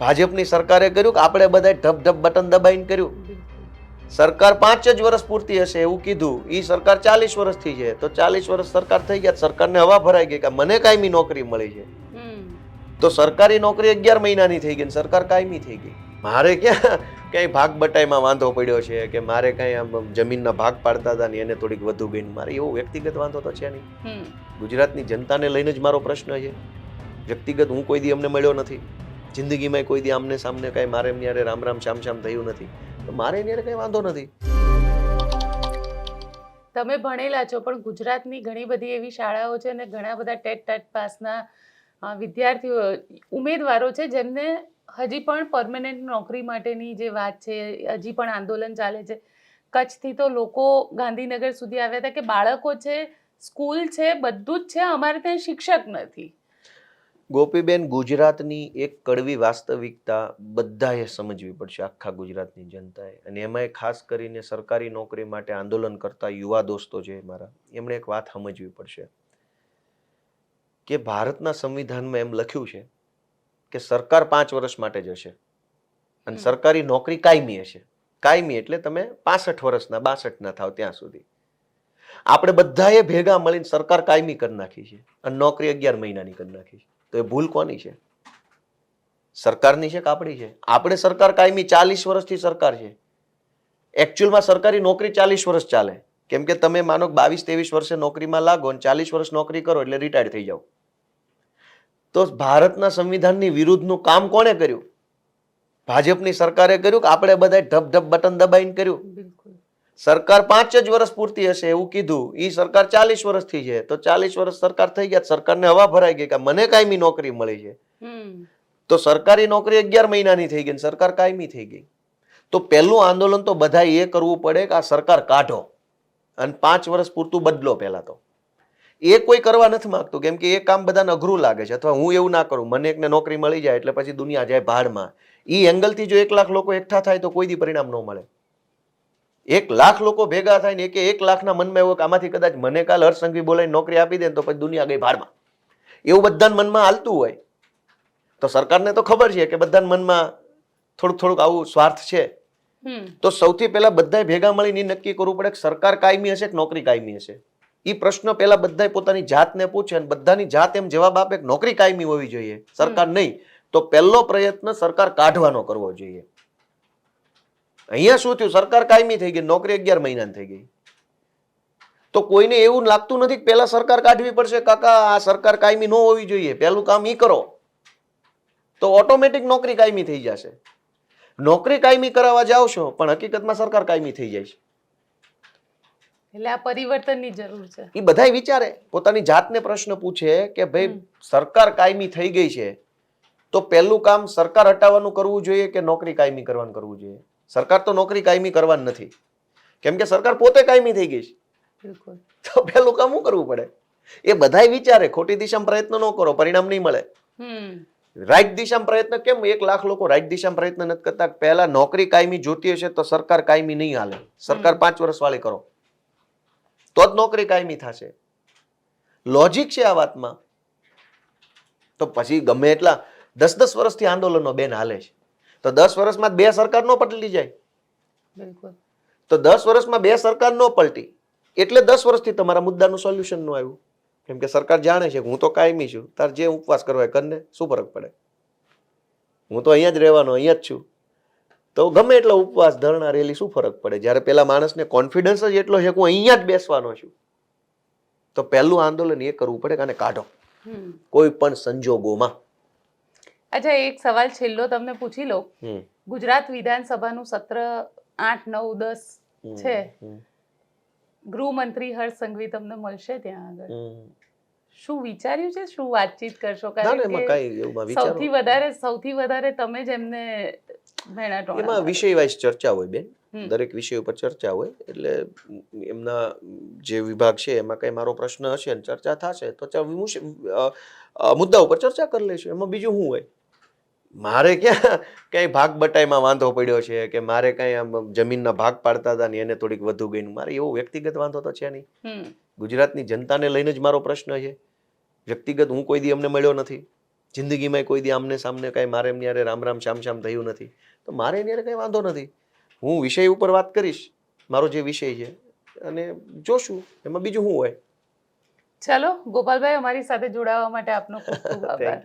ભાજપની સરકારે કર્યું કે આપણે બધા ઢબ ઢબ બટન દબાઈને કર્યું? સરકાર પાંચ જ વર્ષ પૂરતી હશે એવું કીધું. એ સરકાર ચાલીસ વર્ષથી છે તો ચાલીસ વર્ષ સરકાર થઈ ગયા સરકારને હવા ભરાઈ ગઈ કે મને કાયમી નોકરી મળી છે. તો સરકારી નોકરી અગિયાર મહિનાની થઈ ગઈ સરકાર કાયમી થઈ ગઈ. મારે ક્યાં ક્યાંય ભાગ બટાઈમાં વાંધો પડ્યો છે કે મારે કાંઈ આમ જમીનના ભાગ પાડતા હતા ને એને થોડીક વધુ ગઈ મારે એવો વ્યક્તિગત વાંધો તો છે નહીં. ગુજરાતની જનતાને લઈને જ મારો પ્રશ્ન છે. વ્યક્તિગત હું કોઈ દી અમને મળ્યો નથી. જિંદગીમાં કોઈ દી આમને સામને કાંઈ મારે એમની યારે રામ રામ શ્યામ શ્યામ થયું નથી. તો મારે એની કાંઈ વાંધો નથી. તમે ભણેલા છો, પણ ગુજરાતની ઘણી બધી એવી શાળાઓ છે અને ઘણા બધા ટેટ ટેટ પાસના વિદ્યાર્થીઓ, ઉમેદવારો છે જેમને હજી પણ પરમેનન્ટ નોકરી માટેની જે વાત છે, હજી પણ આંદોલન ચાલે છે. કચ્છથી તો લોકો ગાંધીનગર સુધી આવ્યા હતા કે બાળકો છે, સ્કૂલ છે, બધું જ છે, અમારે ત્યાં શિક્ષક નથી. ગોપીબેન ગુજરાતની એક કડવી વાસ્તવિકતા બધાએ સમજવી પડશે આખા ગુજરાતની જનતાએ. અને એમાંય ખાસ કરીને સરકારી નોકરી માટે આંદોલન કરતા યુવા દોસ્તો છે મારા એમણે એક વાત સમજવી પડશે. કે ભારતના સંવિધાનમાં એમ લખ્યું છે કે સરકાર પાંચ વર્ષ માટે જ હશે અને સરકારી નોકરી કાયમી હશે. કાયમી એટલે તમે પાસઠ વર્ષના બાસઠના થાવ ત્યાં સુધી. આપણે બધાએ ભેગા મળીને સરકાર કાયમી કરી નાખી છે અને નોકરી અગિયાર મહિનાની કરી નાખી છે. તો એ ભૂલ કોની છે? સરકારની છે કે આપણી છે? આપણે સરકાર કાયમી ચાલીસ વર્ષથી સરકાર છે. એકચ્યુઅલમાં સરકારી નોકરી ચાલીસ વર્ષ ચાલે. કેમ કે તમે માનો બાવીસ ત્રેવીસ વર્ષે નોકરીમાં લાગો અને ચાલીસ વર્ષ નોકરી કરો એટલે રિટાયર થઈ જાઓ. તો ભારતના સંવિધાનની વિરુદ્ધનું કામ કોણે કર્યું? ભાજપની સરકારે કર્યું કે આપણે બધા ઢબ ઢબ બટન દબાઈને કર્યું? સરકાર પાંચ જ વર્ષ પૂરતી હશે એવું કીધું. એ સરકાર ચાલીસ વર્ષથી છે તો ચાલીસ વર્ષ સરકાર થઈ ગયા સરકારને હવા ભરાઈ ગઈ કે મને કાયમી નોકરી મળી છે. તો સરકારી નોકરી અગિયાર મહિનાની થઈ ગઈ સરકાર કાયમી થઈ ગઈ. તો પહેલું આંદોલન તો બધા એ કરવું પડે કે આ સરકાર કાઢો. અને પાંચ વર્ષ પૂરતું બદલો પહેલા તો. એ કોઈ કરવા નથી માગતું. કેમ કે એ કામ બધાને અઘરું લાગે છે. અથવા હું એવું ના કરું. મને એકને નોકરી મળી જાય એટલે પછી દુનિયા જાય ભાડમાં. એ એંગલથી જો એક લાખ લોકો એકઠા થાય તો કોઈ દી પરિણામ ન મળે. એક લાખ લોકો ભેગા થાય ને એકે એક લાખના મનમાં એવું કે આમાંથી કદાચ મને કાલ હર્ષસંઘવી બોલાવીને નોકરી આપી દે ને તો પછી દુનિયા ગઈ ભારમાં. એવું બધાના મનમાં હાલતું હોય. તો સરકારને તો ખબર છે કે બધાના મનમાં થોડુંક થોડુંક આવું સ્વાર્થ છે. તો સૌથી પહેલા બધાએ ભેગા મળીને નક્કી કરવું પડે કે સરકાર કાયમી હશે કે નોકરી કાયમી હશે. એ પ્રશ્ન પહેલા બધાએ પોતાની જાતને પૂછે અને બધાની જાત એમ જવાબ આપે કે નોકરી કાયમી હોવી જોઈએ. સરકાર નહીં. તો પહેલો પ્રયત્ન સરકાર કાઢવાનો કરવો જોઈએ. અહીંયા શું થયું? સરકાર કાયમી થઈ ગઈ નોકરી અગિયાર મહિનાની થઈ ગઈ. તો કોઈને એવું લાગતું નથી કે પહેલા સરકાર કાઢવી પડશે. કાકા આ સરકાર કાયમી ન હોવી જોઈએ. પહેલું કામ ઈ કરો. તો ઓટોમેટિક નોકરી કાયમી થઈ જશે. નોકરી કાયમી કરાવવા જાવ છો પણ હકીકતમાં સરકાર કાયમી થઈ જાય છે. એટલે આ પરિવર્તનની જરૂર છે. એ બધાય વિચારે. પોતાની જાતને પ્રશ્ન પૂછે કે ભાઈ સરકાર કાયમી થઈ ગઈ છે. તો પહેલું કામ સરકાર હટાવવાનું કરવું જોઈએ કે નોકરી કાયમી કરવાનું કરવું જોઈએ? સરકાર તો નોકરી કાયમી કરવાની નથી. કેમ કે સરકાર પોતે કાયમી થઈ ગઈ છે. બિલકુલ. તો પેલું કામ શું કરવું પડે? એ બધાય વિચારે ખોટી દિશામાં પ્રયત્ન ન કરો પરિણામ નહીં મળે. રાઈટ દિશામાં પ્રયત્ન કેમ? એક લાખ લોકો રાઈટ દિશામાં પ્રયત્ન નથી કરતા. પહેલા નોકરી કાયમી જોતી હશે તો સરકાર કાયમી નહીં હાલે. સરકાર પાંચ વર્ષ વાળી કરો. તો જ નોકરી કાયમી થશે. લોજિક છે આ વાતમાં. તો પછી ગમે એટલા દસ દસ વર્ષથી આંદોલનો બેન હાલે છે. તો દસ વર્ષમાં બે સરકાર નો પલટી જાય. બિલકુલ. તો દસ વર્ષમાં બે સરકાર નો પલટી એટલે દસ વર્ષથી તમારા મુદ્દાનું સોલ્યુશનનું આવ્યું. કેમ કે સરકાર જાણે છે હું તો કાયમી છું તાર જે ઉપવાસ કરવા હોય કરને શું ફરક પડે? હું તો અહીંયા જ રહેવાનો અહીંયા જ છું. તો ગમે એટલો ઉપવાસ ધરણા રેલી શું ફરક પડે? જ્યારે પેલા માણસને કોન્ફિડન્સ જ એટલો છે કે હું અહીંયા જ બેસવાનો છું. તો પહેલું આંદોલન એ કરવું પડે કે આને કાઢો. કોઈ પણ સંજોગોમાં. અચ્છા એક સવાલ છેલ્લો તમને પૂછી લો ગુજરાત વિધાનસભાનું સત્ર આઠ નવ દસ છે. ગૃહમંત્રી હર્ષ સંઘવી તમને મળશે ત્યાં આગળ. શું વિચાર્યું છે? શું વાતચીત કરશો? કારણ કે સૌથી વધારે સૌથી વધારે તમે જ એમને એમાં વિષય વાઇઝ ચર્ચા હોય બેન. દરેક વિષય ઉપર ચર્ચા હોય. એટલે એમના જે વિભાગ છે એમાં કઈ મારો પ્રશ્ન હશે અને ચર્ચા થશે તો મુદ્દા ઉપર ચર્ચા કરી લઈશું એમાં બીજું શું હોય? મારે ક્યાં કઈ ભાગ બટાઈમાં વાંધો પડ્યો છે કે મારે કંઈ આમ જમીનના ભાગ પાડતા હતા ને એને થોડીક વધુ ગઈ મારે એવો વ્યક્તિગત વાંધો તો છે નહીં. ગુજરાતની જનતાને લઈને જ મારો પ્રશ્ન છે. વ્યક્તિગત હું કોઈ દી અમને મળ્યો નથી. જિંદગીમાં કોઈ દી આમને સામને કાંઈ મારે એમની યારે રામ રામ શ્યામ શ્યામ થયું નથી. તો મારે એની હારે કાંઈ વાંધો નથી. હું વિષય ઉપર વાત કરીશ મારો જે વિષય છે અને જોશું એમાં બીજું શું હોય. ચલો ગોપાલભાઈ અમારી સાથે જોડાવા માટે આપનો ખૂબ ખૂબ આભાર.